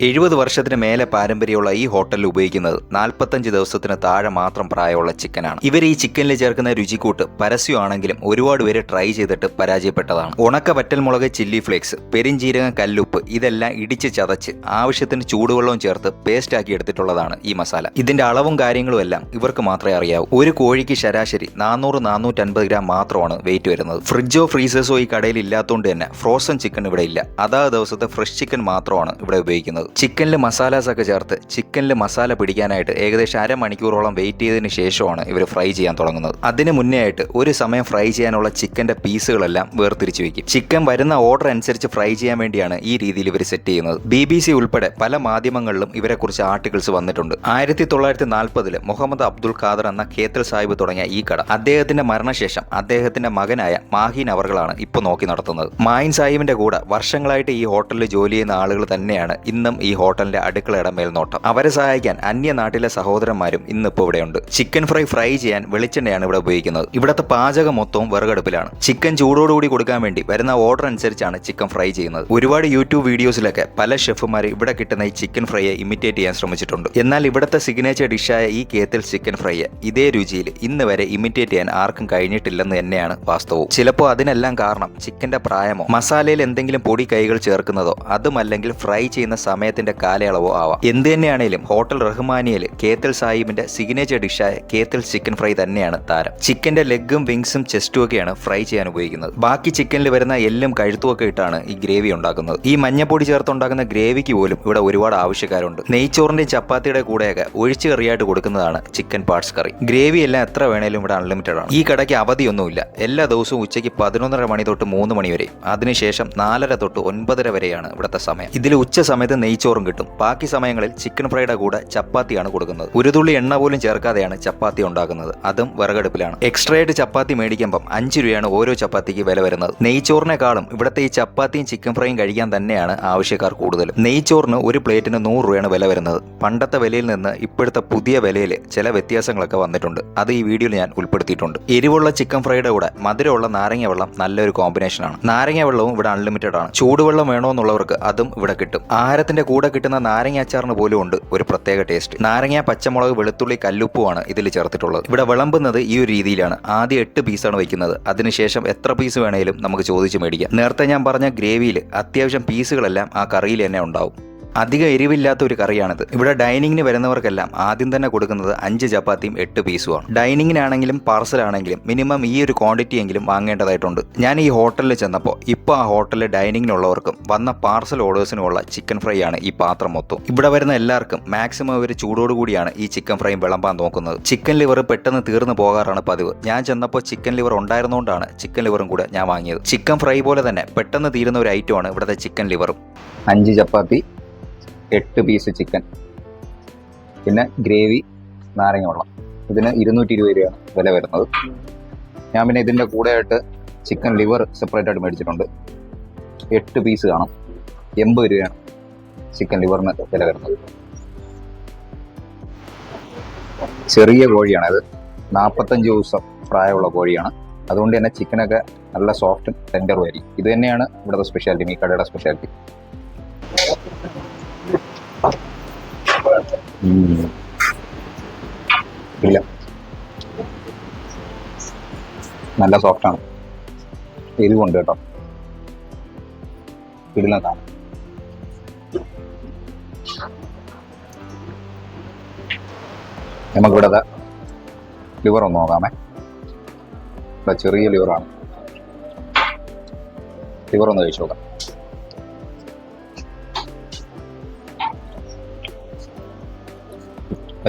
എഴുപത് വർഷത്തിന് മേലെ പാരമ്പര്യമുള്ള ഈ ഹോട്ടലിൽ ഉപയോഗിക്കുന്നത് നാൽപ്പത്തഞ്ച് ദിവസത്തിന് താഴെ മാത്രം പ്രായമുള്ള ചിക്കനാണ്. ഇവർ ഈ ചിക്കനിൽ ചേർക്കുന്ന രുചിക്കൂട്ട് പരസ്യമാണെങ്കിലും ഒരുപാട് പേര് ട്രൈ ചെയ്തിട്ട് പരാജയപ്പെട്ടതാണ്. ഉണക്ക വറ്റൽമുളക് ചില്ലി ഫ്ലേക്സ് പെരിഞ്ചീരകം കല്ലുപ്പ് ഇതെല്ലാം ഇടിച്ച് ചതച്ച് ആവശ്യത്തിന് ചൂടുവെള്ളവും ചേർത്ത് പേസ്റ്റ് ആക്കി എടുത്തിട്ടുള്ളതാണ് ഈ മസാല. ഇതിന്റെ അളവും കാര്യങ്ങളും എല്ലാം ഇവർക്ക് മാത്രമേ അറിയാവൂ. ഒരു കോഴിക്ക് ശരാശരി നാനൂറ് നാനൂറ്റൻപത് ഗ്രാം മാത്രമാണ് വെയിറ്റ് വരുന്നത്. ഫ്രിഡ്ജോ ഫ്രീസേഴ്സോ ഈ കടയിൽ ഇല്ലാത്തതുകൊണ്ട് തന്നെ ഫ്രോസൺ ചിക്കൻ ഇവിടെ ഇല്ല. അതാ ദിവസത്തെ ഫ്രഷ് ചിക്കൻ മാത്രമാണ് ഇവിടെ ഉപയോഗിക്കുന്നത്. ചിക്കനിൽ മസാലാസ് ഒക്കെ ചേർത്ത് ചിക്കനിൽ മസാല പിടിക്കാനായിട്ട് ഏകദേശം അരമണിക്കൂറോളം വെയിറ്റ് ചെയ്തതിന് ശേഷമാണ് ഇവർ ഫ്രൈ ചെയ്യാൻ തുടങ്ങുന്നത്. അതിന് മുന്നേ ആയിട്ട് ഒരു സമയം ഫ്രൈ ചെയ്യാനുള്ള ചിക്കന്റെ പീസുകളെല്ലാം വേർതിരിച്ച് വെക്കും. ചിക്കൻ വരുന്ന ഓർഡർ അനുസരിച്ച് ഫ്രൈ ചെയ്യാൻ വേണ്ടിയാണ് ഈ രീതിയിൽ ഇവർ സെറ്റ് ചെയ്യുന്നത്. ബി ബി സി ഉൾപ്പെടെ പല മാധ്യമങ്ങളിലും ഇവരെക്കുറിച്ച് ആർട്ടിക്കിൾസ് വന്നിട്ടുണ്ട്. ആയിരത്തി തൊള്ളായിരത്തി നാൽപ്പതിൽ മുഹമ്മദ് അബ്ദുൾ ഖാദർ എന്ന ഖേത്തൽ സാഹിബ് തുടങ്ങിയ ഈ കട അദ്ദേഹത്തിന്റെ മരണശേഷം അദ്ദേഹത്തിന്റെ മകനായ മാഹീൻ അവർകളാണ് ഇപ്പോൾ നോക്കി നടത്തുന്നത്. മായിൻ സാഹിബിന്റെ കൂടെ വർഷങ്ങളായിട്ട് ഈ ഹോട്ടലിൽ ജോലി ചെയ്യുന്ന ആളുകൾ തന്നെയാണ് ഇന്നും ഈ ഹോട്ടലിന്റെ അടുക്കളയുടെ മേൽനോട്ടം അവരെ സഹായിക്കാൻ അന്യ നാട്ടിലെ സഹോദരന്മാരും ഇന്നിപ്പോൾ ഇവിടെയുണ്ട്. ചിക്കൻ ഫ്രൈ ഫ്രൈ ചെയ്യാൻ വെളിച്ചെണ്ണയാണ് ഇവിടെ ഉപയോഗിക്കുന്നത്. ഇവിടുത്തെ പാചകം മൊത്തവും വിറകടുപ്പിലാണ്. ചിക്കൻ ചൂടോടുകൂടി കൊടുക്കാൻ വേണ്ടി വരുന്ന ഓർഡർ അനുസരിച്ചാണ് ചിക്കൻ ഫ്രൈ ചെയ്യുന്നത്. ഒരുപാട് യൂട്യൂബ് വീഡിയോസിലൊക്കെ പല ഷെഫുമാർ ഇവിടെ കിട്ടുന്ന ഈ ചിക്കൻ ഫ്രൈയെ ഇമിറ്റേറ്റ് ചെയ്യാൻ ശ്രമിച്ചിട്ടുണ്ട്. എന്നാൽ ഇവിടുത്തെ സിഗ്നേച്ചർ ഡിഷായ ഈ കേത്തിൽ ചിക്കൻ ഫ്രൈയെ ഇതേ രുചിയിൽ ഇന്ന് വരെ ഇമിറ്റേറ്റ് ചെയ്യാൻ ആർക്കും കഴിഞ്ഞിട്ടില്ലെന്ന് തന്നെയാണ് വാസ്തവവും. ചിലപ്പോൾ അതിനെല്ലാം കാരണം ചിക്കന്റെ പ്രായമോ മസാലയിൽ എന്തെങ്കിലും പൊടി കൈകൾ ചേർക്കുന്നതോ അതുമല്ലെങ്കിൽ ഫ്രൈ ചെയ്യുന്ന സമയത്തിന്റെ കാലയളവോ ആവാം. എന്ത് തന്നെയാണേലും ഹോട്ടൽ റഹ്മാനിയയിൽ കേത്തൽ സാഹിബിന്റെ സിഗ്നേച്ചർ ഡിഷായ കേത്തൽ ചിക്കൻ ഫ്രൈ തന്നെയാണ് താരം. ചിക്കന്റെ ലെഗും വിങ്സും ചെസ്റ്റും ഒക്കെയാണ് ഫ്രൈ ചെയ്യാൻ ഉപയോഗിക്കുന്നത്. ബാക്കി ചിക്കനിൽ വരുന്ന എല്ലും കഴുത്തും ഒക്കെ ഇട്ടാണ് ഈ ഗ്രേവി ഉണ്ടാക്കുന്നത്. ഈ മഞ്ഞപ്പൊടി ചേർത്തുണ്ടാക്കുന്ന ഗ്രേവിക്ക് പോലും ഇവിടെ ഒരുപാട് ആവശ്യക്കാരുണ്ട്. നെയ്ച്ചോറിന്റെയും ചപ്പാത്തിയുടെ കൂടെയൊക്കെ ഒഴിച്ചു കറിയായിട്ട് കൊടുക്കുന്നതാണ് ചിക്കൻ പാർട്സ് കറി. ഗ്രേവി എല്ലാം എത്ര വേണേലും ഇവിടെ അൺലിമിറ്റഡ് ആണ്. ഈ കടയ്ക്ക് അവധിയൊന്നുമില്ല. എല്ലാ ദിവസവും ഉച്ചയ്ക്ക് പതിനൊന്നര മണി തൊട്ട് മൂന്ന് മണി വരെ. അതിനുശേഷം നാലര തൊട്ട് ഒൻപതര വരെയാണ് ഇവിടുത്തെ സമയം. ഇതിൽ ഉച്ച സമയത്ത് നെയ്ച്ചോറും കിട്ടും. ബാക്കി സമയങ്ങളിൽ ചിക്കൻ ഫ്രൈയുടെ കൂടെ ചപ്പാത്തിയാണ് കൊടുക്കുന്നത്. ഒരു തുള്ളി എണ്ണ പോലും ചേർക്കാതെയാണ് ചപ്പാത്തി ഉണ്ടാക്കുന്നത്. അതും വിറകടുപ്പിലാണ്. എക്സ്ട്രാ ആയിട്ട് ചപ്പാത്തി മേടിക്കുമ്പം അഞ്ച് രൂപയാണ് ഓരോ ചപ്പാത്തിക്ക് വില വരുന്നത്. നെയ്ച്ചോറിനെക്കാളും ഇവിടുത്തെ ഈ ചപ്പാത്തിയും ചിക്കൻ ഫ്രൈയും കഴിക്കാൻ തന്നെയാണ് ആവശ്യക്കാർ കൂടുതലും. നെയ്ച്ചോറിന് ഒരു പ്ലേറ്റിന് നൂറ് രൂപയാണ് വില വരുന്നത്. പണ്ടത്തെ വിലയിൽ നിന്ന് ഇപ്പോഴത്തെ പുതിയ വിലയിൽ ചില വ്യത്യാസങ്ങളൊക്കെ വന്നിട്ടുണ്ട്. അത് ഈ വീഡിയോയിൽ ഞാൻ ഉൾപ്പെടുത്തിയിട്ടുണ്ട്. എരിവുള്ള ചിക്കൻ ഫ്രൈയുടെ കൂടെ മധുരമുള്ള നാരങ്ങ വെള്ളം നല്ലൊരു കോമ്പിനേഷനാണ്. നാരങ്ങ വെള്ളവും ഇവിടെ അൺലിമിറ്റഡ് ആണ് ചൂടുവെള്ളം വേണമെന്നുള്ളവർക്ക് അതും ഇവിടെ കിട്ടും. ആഹാരത്തിന്റെ കൂടെ കിട്ടുന്ന നാരങ്ങ അച്ചാറിന് പോലും ഉണ്ട് ഒരു പ്രത്യേക ടേസ്റ്റ് നാരങ്ങ പച്ചമുളക് വെളുത്തുള്ളി കല്ലുപ്പുമാണ് ഇതിൽ ചേർത്തിട്ടുള്ളത്. ഇവിടെ വിളമ്പുന്നത് ഈ ഒരു രീതിയിലാണ്. ആദ്യം എട്ട് പീസാണ് വയ്ക്കുന്നത്. അതിനുശേഷം എത്ര പീസ് വേണേലും നമുക്ക് ചോദിച്ച് മേടിക്കാം. നേരത്തെ ഞാൻ പറഞ്ഞ ഗ്രേവിയിൽ അത്യാവശ്യം പീസുകളെല്ലാം ആ കറിയിൽ തന്നെ ഉണ്ടാവും. അധികം എരിവില്ലാത്ത ഒരു കറിയാണിത്. ഇവിടെ ഡൈനിങ്ങിന് വരുന്നവർക്കെല്ലാം ആദ്യം തന്നെ കൊടുക്കുന്നത് അഞ്ച് ചപ്പാത്തിയും എട്ട് പീസുമാണ്. ഡൈനിങ്ങിനാണെങ്കിലും പാർസലാണെങ്കിലും മിനിമം ഈ ഒരു ക്വാണ്ടിറ്റി എങ്കിലും വാങ്ങേണ്ടതായിട്ടുണ്ട്. ഞാൻ ഈ ഹോട്ടലിൽ ചെന്നപ്പോൾ ഇപ്പോൾ ആ ഹോട്ടലിൽ ഡൈനിങ്ങിനുള്ളവർക്കും വന്ന പാർസൽ ഓർഡേഴ്സിനുമുള്ള ചിക്കൻ ഫ്രൈ ആണ് ഈ പാത്രം മൊത്തം. ഇവിടെ വരുന്ന എല്ലാവർക്കും മാക്സിമം ഒരു ചൂടോടുകൂടിയാണ് ഈ ചിക്കൻ ഫ്രൈ വിളമ്പാൻ നോക്കുന്നത്. ചിക്കൻ ലിവർ പെട്ടെന്ന് തീർന്നു പോകാറാണ് പതിവ്. ഞാൻ ചെന്നപ്പോൾ ചിക്കൻ ലിവർ ഉണ്ടായിരുന്നുകൊണ്ടാണ് ചിക്കൻ ലിവറും കൂടെ ഞാൻ വാങ്ങിയത്. ചിക്കൻ ഫ്രൈ പോലെ തന്നെ പെട്ടെന്ന് തീരുന്ന ഒരു ഐറ്റമാണ് ഇവിടുത്തെ ചിക്കൻ ലിവറും. അഞ്ച് ചപ്പാത്തി എട്ട് പീസ് ചിക്കൻ പിന്നെ ഗ്രേവി നാരങ്ങ വെള്ളം. ഇതിന് ഇരുന്നൂറ്റി ഇരുപത് രൂപയാണ് വില വരുന്നത്. ഞാൻ പിന്നെ ഇതിന്റെ കൂടെയായിട്ട് ചിക്കൻ ലിവർ സെപ്പറേറ്റ് ആയിട്ട് മേടിച്ചിട്ടുണ്ട്. എട്ട് പീസ് കാണും. എൺപത് രൂപയാണ് ചിക്കൻ ലിവറിന് വില വരുന്നത്. ചെറിയ കോഴിയാണ് അത് നാൽപ്പത്തഞ്ച് ദിവസം പ്രായമുള്ള കോഴിയാണ്. അതുകൊണ്ട് തന്നെ ചിക്കനൊക്കെ നല്ല സോഫ്റ്റും ടെൻഡറും ആയിരിക്കും. ഇത് തന്നെയാണ് ഇവിടുത്തെ സ്പെഷ്യാലിറ്റി മീ കടയുടെ സ്പെഷ്യാലിറ്റി ഇല്ല. നല്ല സോഫ്റ്റാണ് എരിവുണ്ട് കേട്ടോ. ഇടുന്നതാണ് നമുക്കിവിടെ ലിവർ ഒന്ന് നോക്കാമേ. ഇവിടെ ചെറിയ ലിവറാണ് ലിവർ ഒന്ന് കഴിച്ചു നോക്കാം.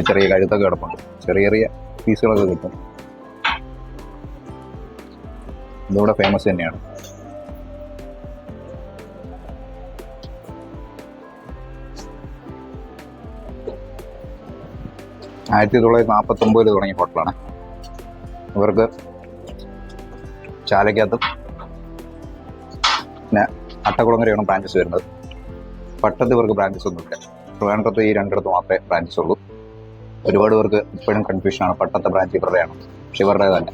ചെറിയ കഴുത്തൊക്കെ കിടപ്പുണ്ട്. ചെറിയ ചെറിയ പീസുകളൊക്കെ കിട്ടും. ഇതിവിടെ ഫേമസ് തന്നെയാണ്. ആയിരത്തി തൊള്ളായിരത്തി നാൽപ്പത്തി ഒമ്പതിൽ തുടങ്ങിയ ഹോട്ടലാണ്. ഇവർക്ക് ചാലക്കകത്തും പിന്നെ അട്ടക്കുളങ്ങരയാണ് ബ്രാഞ്ചസ് വരുന്നത്. പട്ടത്ത് ഇവർക്ക് ബ്രാഞ്ചസ് ഒന്നുമില്ല. ട്രിവാൻഡ്രത്ത് ഈ രണ്ടിടത്ത് മാത്രമേ ബ്രാഞ്ചസ് ഉള്ളൂ. ഒരുപാട് പേർക്ക് ഇപ്പോഴും കൺഫ്യൂഷനാണ് പട്ടത്തെ ബ്രാഞ്ച് ഇവരുടെയാണ് പക്ഷെ ഇവരുടേതല്ല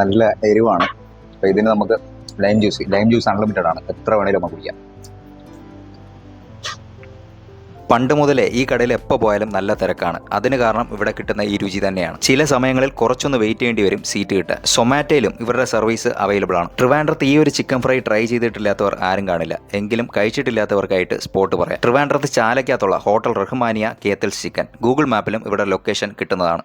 നല്ല എരിവാണ്. അപ്പോൾ ഇതിന് നമുക്ക് lime juice lime juice unlimited ആണ്. എത്ര വേണേലും നമുക്ക് കുടിക്കാം. പണ്ട് മുതലേ ഈ കടയിൽ എപ്പോൾ പോയാലും നല്ല തിരക്കാണ്. അതിന് കാരണം ഇവിടെ കിട്ടുന്ന ഈ രുചി തന്നെയാണ്. ചില സമയങ്ങളിൽ കുറച്ചൊന്ന് വെയിറ്റ് ചെയ്യേണ്ടി വരും സീറ്റ് കിട്ടാൻ. സൊമാറ്റോയിലും ഇവരുടെ സർവീസ് അവൈലബിൾ ആണ്. ട്രിവാൻഡ്രത്ത് ഈ ഒരു ചിക്കൻ ഫ്രൈ ട്രൈ ചെയ്തിട്ടില്ലാത്തവർ ആരും കാണില്ല. എങ്കിലും കഴിച്ചിട്ടില്ലാത്തവർക്കായിട്ട് സ്പോട്ട് പറയാം. ട്രിവാൻഡ്രത്ത് ചാലയ്ക്കകത്തുള്ള hotel Rahmania Kethal's chicken Google മാപ്പിലും ഇവിടെ ലൊക്കേഷൻ കിട്ടുന്നതാണ്.